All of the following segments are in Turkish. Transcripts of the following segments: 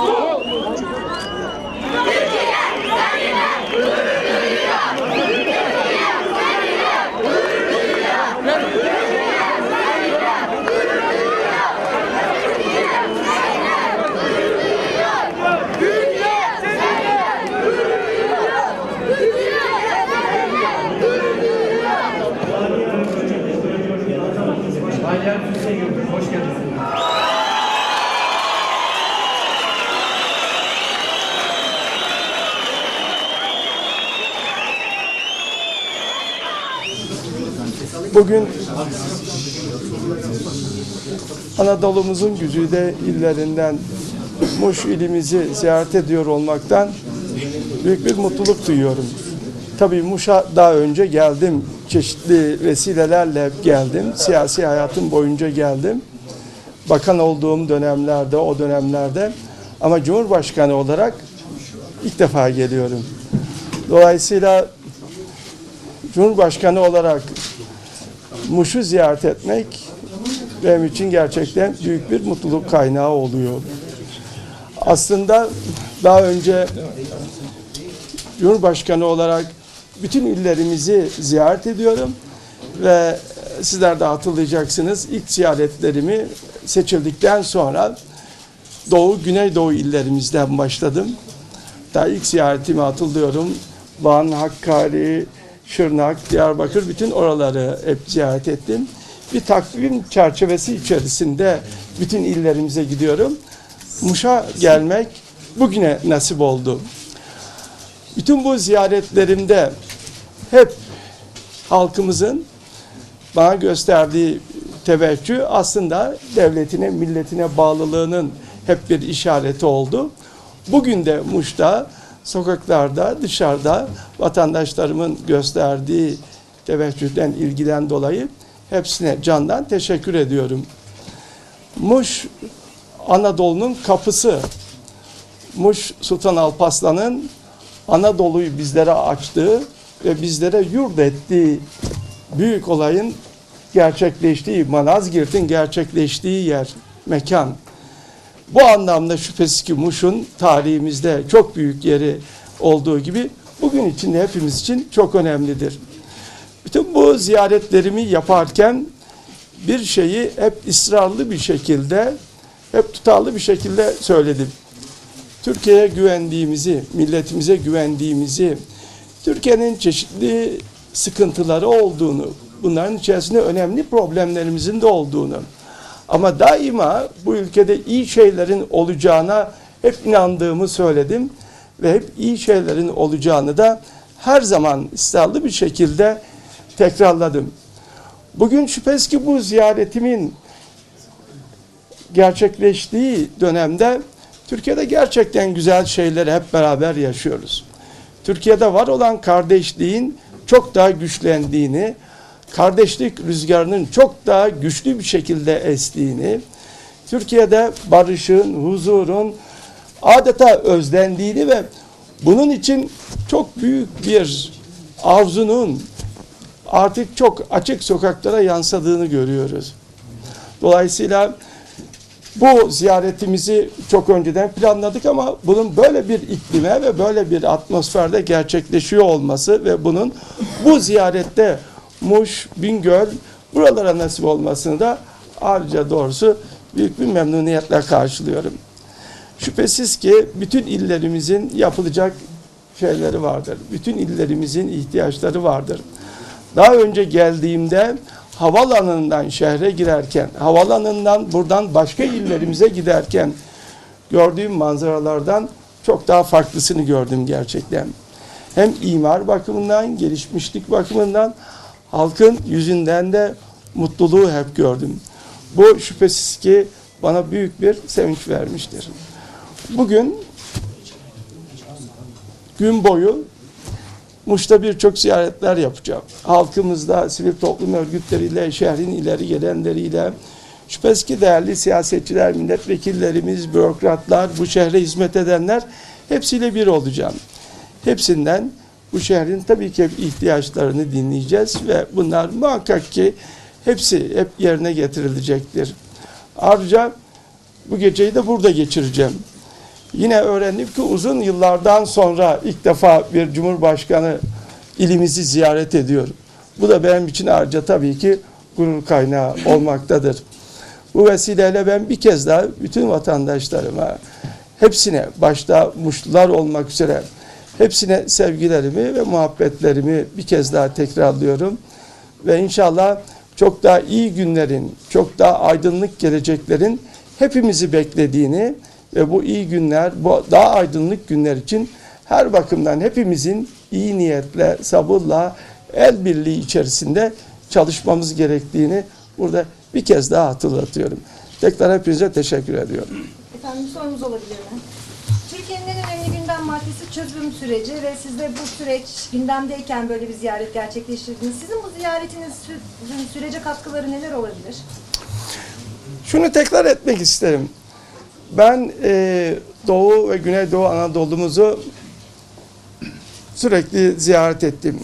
Oh! Bugün Anadolu'muzun güzide illerinden Muş ilimizi ziyaret ediyor olmaktan büyük bir mutluluk duyuyorum. Tabii Muş'a daha önce geldim. Çeşitli vesilelerle geldim. Siyasi hayatım boyunca geldim. Bakan olduğum dönemlerde, o dönemlerde ama Cumhurbaşkanı olarak ilk defa geliyorum. Dolayısıyla Cumhurbaşkanı olarak Muş'u ziyaret etmek benim için gerçekten büyük bir mutluluk kaynağı oluyor. Aslında daha önce Cumhurbaşkanı olarak bütün illerimizi ziyaret ediyorum ve sizler de hatırlayacaksınız ilk ziyaretlerimi seçildikten sonra Doğu, Güneydoğu illerimizden başladım. Daha ilk ziyaretimi hatırlıyorum. Van, Hakkari, Şırnak, Diyarbakır bütün oraları hep ziyaret ettim. Bir takvim çerçevesi içerisinde bütün illerimize gidiyorum. Muş'a gelmek bugüne nasip oldu. Bütün bu ziyaretlerimde hep halkımızın bana gösterdiği teveccüh aslında devletine, milletine bağlılığının hep bir işareti oldu. Bugün de Muş'ta, sokaklarda, dışarıda vatandaşlarımın gösterdiği teveccühden, ilgiden dolayı hepsine candan teşekkür ediyorum. Muş Anadolu'nun kapısı. Muş Sultan Alparslan'ın Anadolu'yu bizlere açtığı ve bizlere yurt ettiği büyük olayın gerçekleştiği, Manazgirt'in gerçekleştiği yer, mekan. Bu anlamda şüphesiz ki Muş'un tarihimizde çok büyük yeri olduğu gibi bugün için de hepimiz için çok önemlidir. Bütün bu ziyaretlerimi yaparken bir şeyi hep ısrarlı bir şekilde, hep tutarlı bir şekilde söyledim. Türkiye'ye güvendiğimizi, milletimize güvendiğimizi, Türkiye'nin çeşitli sıkıntıları olduğunu, bunların içerisinde önemli problemlerimizin de olduğunu ama daima bu ülkede iyi şeylerin olacağına hep inandığımı söyledim ve hep iyi şeylerin olacağını da her zaman ısrarlı bir şekilde tekrarladım. Bugün şüphesiz ki bu ziyaretimin gerçekleştiği dönemde Türkiye'de gerçekten güzel şeyleri hep beraber yaşıyoruz. Türkiye'de var olan kardeşliğin çok daha güçlendiğini, kardeşlik rüzgarının çok daha güçlü bir şekilde estiğini, Türkiye'de barışın, huzurun adeta özlendiğini ve bunun için çok büyük bir arzunun artık çok açık sokaklara yansıdığını görüyoruz. Dolayısıyla bu ziyaretimizi çok önceden planladık ama bunun böyle bir iklime ve böyle bir atmosferde gerçekleşiyor olması ve bunun bu ziyarette Muş, Bingöl buralara nasip olmasını da ayrıca doğrusu büyük bir memnuniyetle karşılıyorum. Şüphesiz ki bütün illerimizin yapılacak şeyleri vardır. Bütün illerimizin ihtiyaçları vardır. Daha önce geldiğimde havalanından şehre girerken, havalanından buradan başka illerimize giderken gördüğüm manzaralardan çok daha farklısını gördüm gerçekten. Hem imar bakımından, gelişmişlik bakımından halkın yüzünden de mutluluğu hep gördüm. Bu şüphesiz ki bana büyük bir sevinç vermiştir. Bugün gün boyu Muş'ta birçok ziyaretler yapacağım. Halkımızda, sivil toplum örgütleriyle, şehrin ileri gelenleriyle, şüphesiz ki değerli siyasetçiler, milletvekillerimiz, bürokratlar, bu şehre hizmet edenler hepsiyle bir olacağım. Hepsinden bu şehrin tabii ki ihtiyaçlarını dinleyeceğiz ve bunlar muhakkak ki hepsi hep yerine getirilecektir. Ayrıca bu geceyi de burada geçireceğim. Yine öğrendim ki uzun yıllardan sonra ilk defa bir cumhurbaşkanı ilimizi ziyaret ediyor. Bu da benim için ayrıca tabii ki gurur kaynağı olmaktadır. Bu vesileyle ben bir kez daha bütün vatandaşlarıma, hepsine başta Muşlular olmak üzere hepsine sevgilerimi ve muhabbetlerimi bir kez daha tekrarlıyorum. Ve inşallah çok daha iyi günlerin, çok daha aydınlık geleceklerin hepimizi beklediğini ve bu iyi günler, bu daha aydınlık günler için her bakımdan hepimizin iyi niyetle, sabırla, el birliği içerisinde çalışmamız gerektiğini burada bir kez daha hatırlatıyorum. Tekrar hepinize teşekkür ediyorum. Efendim sorumuz olabilir mi? Türkiye'nin en önemli gündem maddesi çözüm süreci ve siz de bu süreç gündemdeyken böyle bir ziyaret gerçekleştirdiniz. Sizin bu ziyaretiniz sü- sürece katkıları neler olabilir? Şunu tekrar etmek isterim. Ben e, Doğu ve Güneydoğu Anadolu'muzu sürekli ziyaret ettim.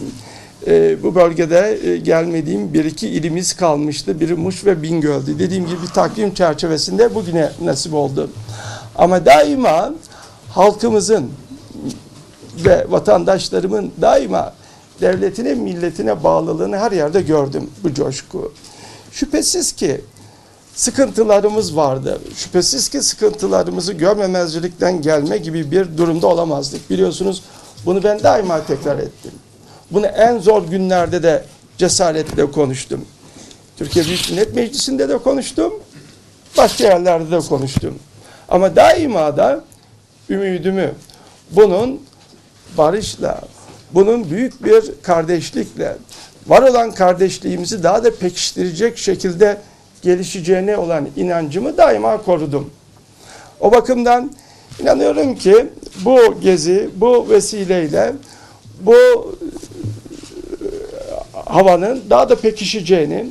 E, bu bölgede e, gelmediğim bir iki ilimiz kalmıştı. Biri Muş ve Bingöl'dü. Dediğim gibi takvim çerçevesinde bugüne nasip oldu. Ama daima halkımızın ve vatandaşlarımın daima devletine, milletine bağlılığını her yerde gördüm bu coşku. Şüphesiz ki sıkıntılarımız vardı. Şüphesiz ki sıkıntılarımızı görmemezlikten gelme gibi bir durumda olamazdık. Biliyorsunuz bunu ben daima tekrar ettim. Bunu en zor günlerde de cesaretle konuştum. Türkiye Büyük Millet Meclisi'nde de konuştum. Başka yerlerde de konuştum. Ama daima da ümidimi bunun barışla, bunun büyük bir kardeşlikle, var olan kardeşliğimizi daha da pekiştirecek şekilde gelişeceğine olan inancımı daima korudum. O bakımdan inanıyorum ki bu gezi, bu vesileyle bu havanın daha da pekişeceğini,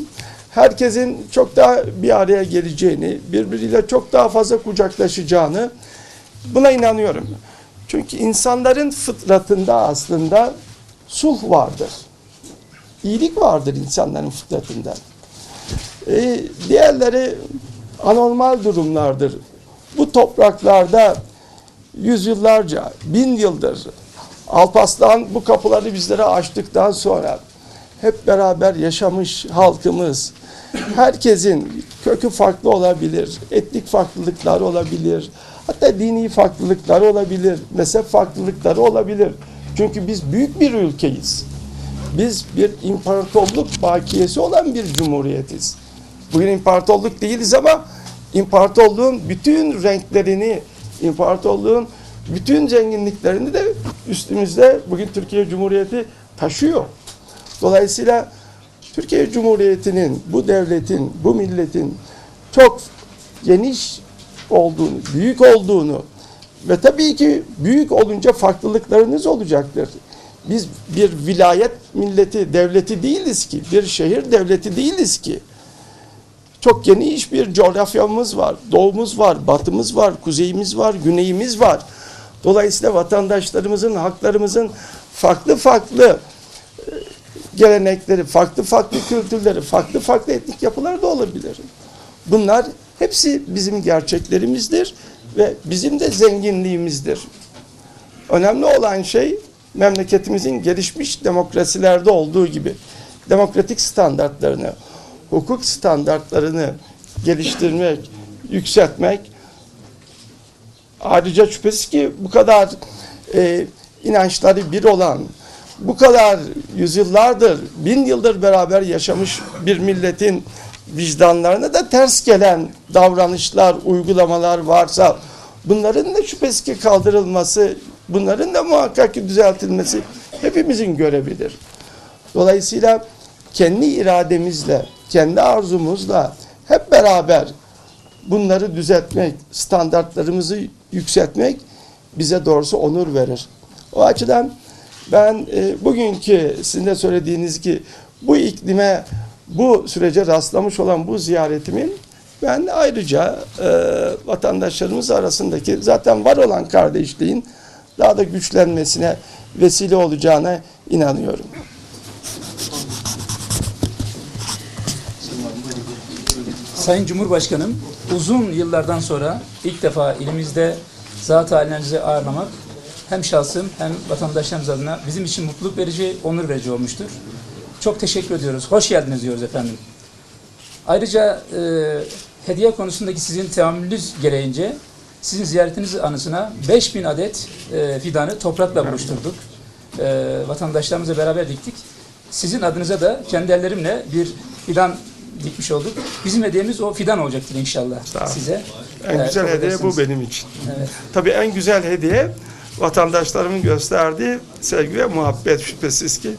herkesin çok daha bir araya geleceğini, birbiriyle çok daha fazla kucaklaşacağını buna inanıyorum. Çünkü insanların fıtratında aslında sulh vardır. İyilik vardır insanların fıtratında. Ee, diğerleri anormal durumlardır. Bu topraklarda yüzyıllarca, bin yıldır Alpaslan bu kapıları bizlere açtıktan sonra hep beraber yaşamış halkımız, herkesin kökü farklı olabilir, etnik farklılıklar olabilir, hatta dini farklılıklar olabilir, mezhep farklılıkları olabilir. Çünkü biz büyük bir ülkeyiz. Biz bir imparatorluk bakiyesi olan bir cumhuriyetiz. Bugün imparatorluk değiliz ama imparatorluğun bütün renklerini, imparatorluğun bütün zenginliklerini de üstümüzde bugün Türkiye Cumhuriyeti taşıyor. Dolayısıyla Türkiye Cumhuriyeti'nin, bu devletin, bu milletin çok geniş olduğunu, büyük olduğunu ve tabii ki büyük olunca farklılıklarınız olacaktır. Biz bir vilayet milleti, devleti değiliz ki, bir şehir devleti değiliz ki. Çok geniş bir coğrafyamız var. Doğumuz var, batımız var, kuzeyimiz var, güneyimiz var. Dolayısıyla vatandaşlarımızın, haklarımızın farklı farklı e, gelenekleri, farklı farklı kültürleri, farklı farklı etnik yapıları da olabilir. Bunlar hepsi bizim gerçeklerimizdir ve bizim de zenginliğimizdir. Önemli olan şey memleketimizin gelişmiş demokrasilerde olduğu gibi demokratik standartlarını, hukuk standartlarını geliştirmek, yükseltmek. Ayrıca şüphesiz ki bu kadar e, inançları bir olan, bu kadar yüzyıllardır, bin yıldır beraber yaşamış bir milletin vicdanlarına da ters gelen davranışlar, uygulamalar varsa bunların da şüphesiz ki kaldırılması, bunların da muhakkak ki düzeltilmesi hepimizin görevidir. Dolayısıyla kendi irademizle, kendi arzumuzla hep beraber bunları düzeltmek, standartlarımızı yükseltmek bize doğrusu onur verir. O açıdan ben e, bugünkü sizin de söylediğiniz ki bu iklime, bu sürece rastlamış olan bu ziyaretimin ben ayrıca e, vatandaşlarımız arasındaki zaten var olan kardeşliğin daha da güçlenmesine vesile olacağına inanıyorum. Sayın Cumhurbaşkanım, uzun yıllardan sonra ilk defa ilimizde zat halinizi ağırlamak hem şahsım hem vatandaşlarımız adına bizim için mutluluk verici, onur verici olmuştur. Çok teşekkür ediyoruz. Hoş geldiniz diyoruz efendim. Ayrıca e, hediye konusundaki sizin teamülünüz gereğince sizin ziyaretiniz anısına 5000 adet e, fidanı toprakla buluşturduk. E, vatandaşlarımızla beraber diktik. Sizin adınıza da kendi ellerimle bir fidan dikmiş olduk. Bizim hediyemiz o fidan olacaktır inşallah size. En Evet, güzel hediye bu benim için. Evet. Tabii en güzel hediye vatandaşlarımın gösterdiği sevgi ve muhabbet şüphesiz ki.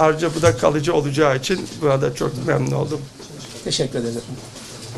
Ayrıca bu da kalıcı olacağı için burada çok memnun oldum. Teşekkür efendim.